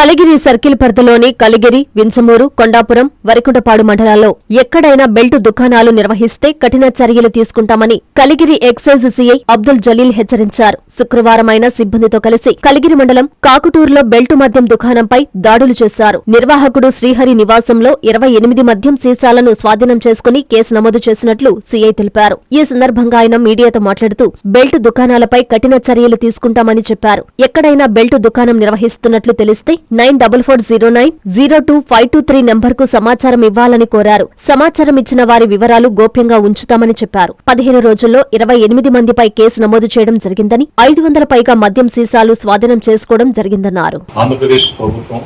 Kaligiri circle పరిధిలోని కలిగిరి వించమూరు కొండాపురం వరికుంటపాడు మండలాల్లో ఎక్కడైనా బెల్ట్ దుకాణాలు నిర్వహిస్తే కఠిన చర్యలు తీసుకుంటామని కలిగిరి ఎక్సైజ్ సీఐ అబ్దుల్ జలీల్ హెచ్చరించారు. శుక్రవారమైన సిబ్బందితో కలిసి కలిగిరి మండలం కాకుటూరులో బెల్టు మద్యం దుకాణంపై దాడులు చేశారు. నిర్వాహకుడు శ్రీహరి నివాసంలో ఇరవై ఎనిమిది మద్యం సీసాలను స్వాధీనం చేసుకుని కేసు నమోదు చేసినట్లు సీఐ తెలిపారు. ఈ సందర్భంగా ఆయన మీడియాతో మాట్లాడుతూ బెల్ట్ దుకాణాలపై కఠిన చర్యలు తీసుకుంటామని చెప్పారు. ఎక్కడైనా బెల్ట్ దుకాణం నిర్వహిస్తున్నట్లు తెలిస్తే nine double four zero nine zero two five two three నెంబర్కు సమాచారం ఇవ్వాలని కోరారు. సమాచారం ఇచ్చిన వారి వివరాలు గోప్యంగా ఉంచుతామని చెప్పారు. పదిహేను రోజుల్లో ఇరవై ఎనిమిది మందిపై కేసు నమోదు చేయడం జరిగిందని ఐదు వందల పైగా మద్యం సీసాలు స్వాధీనం చేసుకోవడం జరిగిందన్నారు. ఆంధ్రప్రదేశ్ ప్రభుత్వం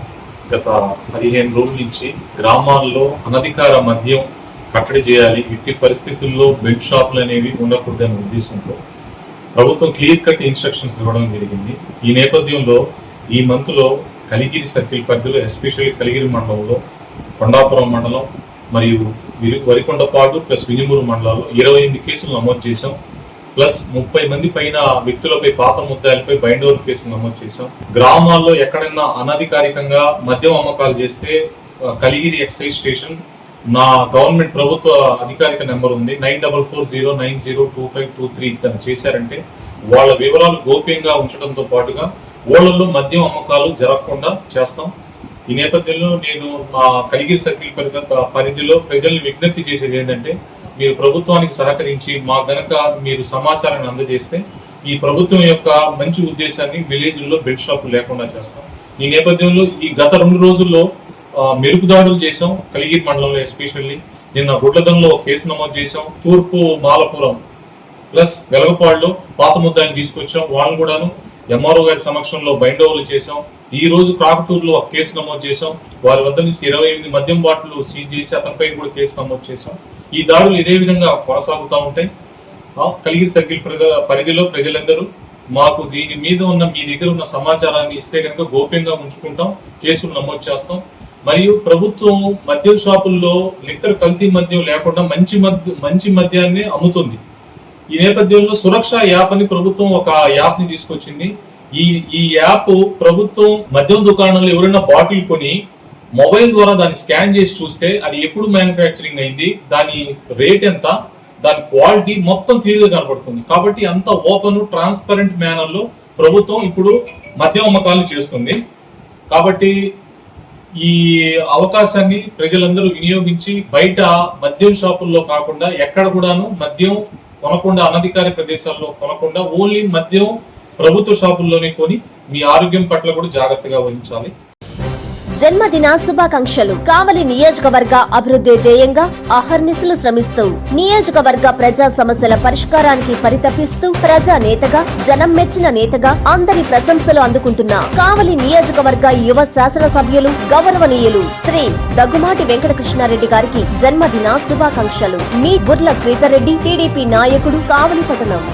గత పదిహేను రోజుల నుంచి గ్రామాల్లో అనధికార మద్యం కట్టడి చేయాలి ఇట్టి పరిస్థితుల్లో బెల్ట్ షాపులు అనేవి ఉండకూడదనే ఉద్దేశంతో ప్రభుత్వం క్లియర్ కట్ ఇన్స్ట్రక్షన్స్ ఇవ్వడం జరిగింది. ఈ నేపథ్యంలో ఈ మంత్లో కలిగిరి సర్కిల్ పరిధిలో ఎస్పెషల్లీ కలిగిరి మండలంలో కొండాపురం మండలం మరియు వరికొండపాడు ప్లస్ వినిమూరు మండలాల్లో ఇరవై ఎనిమిది కేసులు నమోదు చేశాం. ప్లస్ ముప్పై మంది పైన వ్యక్తులపై పాత ముద్దాయిలపై బైండ్ ఓవర్ కేసులు నమోదు చేశాం. గ్రామాల్లో ఎక్కడైనా అనధికారికంగా మద్యం అమ్మకాలు చేస్తే కలిగిరి ఎక్సైజ్ స్టేషన్ నా గవర్నమెంట్ ప్రభుత్వ అధికారిక నెంబర్ ఉంది. Nine double four zero nine zero two five two three చేశారంటే వాళ్ళ వివరాలు గోప్యంగా ఉంచడంతో పాటుగా ఓళ్ళల్లో మద్యం అమ్మకాలు జరగకుండా చేస్తాం. ఈ నేపథ్యంలో నేను మా కలిగిరి సర్కిల్ పరిధిలో ప్రజల్ని విజ్ఞప్తి చేసేది ఏంటంటే మీరు ప్రభుత్వానికి సహకరించి మా గనక మీరు సమాచారాన్ని అందజేస్తే ఈ ప్రభుత్వం యొక్క మంచి ఉద్దేశాన్ని విలేజ్లో బెడ్ షాపులు లేకుండా చేస్తాం. ఈ నేపథ్యంలో ఈ గత రెండు రోజుల్లో మెరుపుదాడులు చేసాం కలిగిరి మండలంలో ఎస్పెషల్లీ. నిన్న గుడ్లదంలో కేసు నమోదు చేసాం తూర్పు మాలపురం ప్లస్ వెలగపాడులో పాత ముద్దాయిని తీసుకొచ్చాం. వాళ్ళు కూడాను ఎంఆర్ఓ గారి సమక్షంలో బైండ్ ఓవర్లు చేసాం ఈ రోజు క్రాకటూరులో ఒక కేసు నమోదు చేసాం వారి వద్ద నుంచి ఇరవై ఎనిమిది మద్యం బాటిల్ సీజ్ చేసి అతనిపై కూడా కేసు నమోదు చేసాం ఈ దాడులు ఇదే విధంగా కొనసాగుతూ ఉంటాయి. కలిగిరి సర్కిల్ పరిధిలో ప్రజలందరూ మాకు దీని మీద ఉన్న మీ దగ్గర ఉన్న సమాచారాన్ని ఇస్తే కనుక గోప్యంగా ఉంచుకుంటాం కేసులు నమోదు చేస్తాం. మరియు ప్రభుత్వం మద్యం షాపుల్లో లిక్కర్ కల్తీ మద్యం లేకుండా మంచి మద్య మంచి మద్యాన్ని అమ్ముతుంది. ఈ నేపథ్యంలో సురక్ష యాప్ అని ప్రభుత్వం ఒక యాప్ని తీసుకొచ్చింది. ఈ ఈ యాప్ ప్రభుత్వం మద్యం దుకాణంలో ఎవరైనా బాటిల్ కొని మొబైల్ ద్వారా దాన్ని స్కాన్ చేసి చూస్తే అది ఎప్పుడు మ్యానుఫ్యాక్చరింగ్ అయింది దాని రేట్ ఎంత దాని క్వాలిటీ మొత్తం క్లియర్గా కనపడుతుంది కాబట్టి అంత ఓపెన్ ట్రాన్స్పరెంట్ మేనర్లో ప్రభుత్వం ఇప్పుడు మద్యం అమ్మకాలు చేస్తుంది. కాబట్టి ఈ అవకాశాన్ని ప్రజలందరూ వినియోగించి బయట మద్యం షాపుల్లో కాకుండా ఎక్కడ కూడాను మద్యం కొనకుండా అనధికార ప్రదేశాల్లో కొనకుండా ఓన్లీ మద్యం ప్రభుత్వ షాపుల్లోనే కొని మీ ఆరోగ్యం పట్ల కూడా జాగ్రత్తగా వహించాలి. జన్మదిన శుభాకాంక్షలు. కావలి నియోజకవర్గ అభివృద్ధి ధ్యేయంగా అహర్నిశలు శ్రమిస్తూ నియోజకవర్గ ప్రజా సమస్యల పరిష్కారానికి పరితపిస్తూ ప్రజా నేతగా జనం మెచ్చిన నేతగా అందరి ప్రశంసలు అందుకుంటున్న కావలి నియోజకవర్గ యువ శాసనసభ్యులు గౌరవనీయులు శ్రీ దగ్గుమాటి వెంకటకృష్ణారెడ్డి గారికి జన్మదిన శుభాకాంక్షలు. మీ బుర్ల శ్రీధర్ రెడ్డి టీడీపీ నాయకుడు కావలి పట్టణం.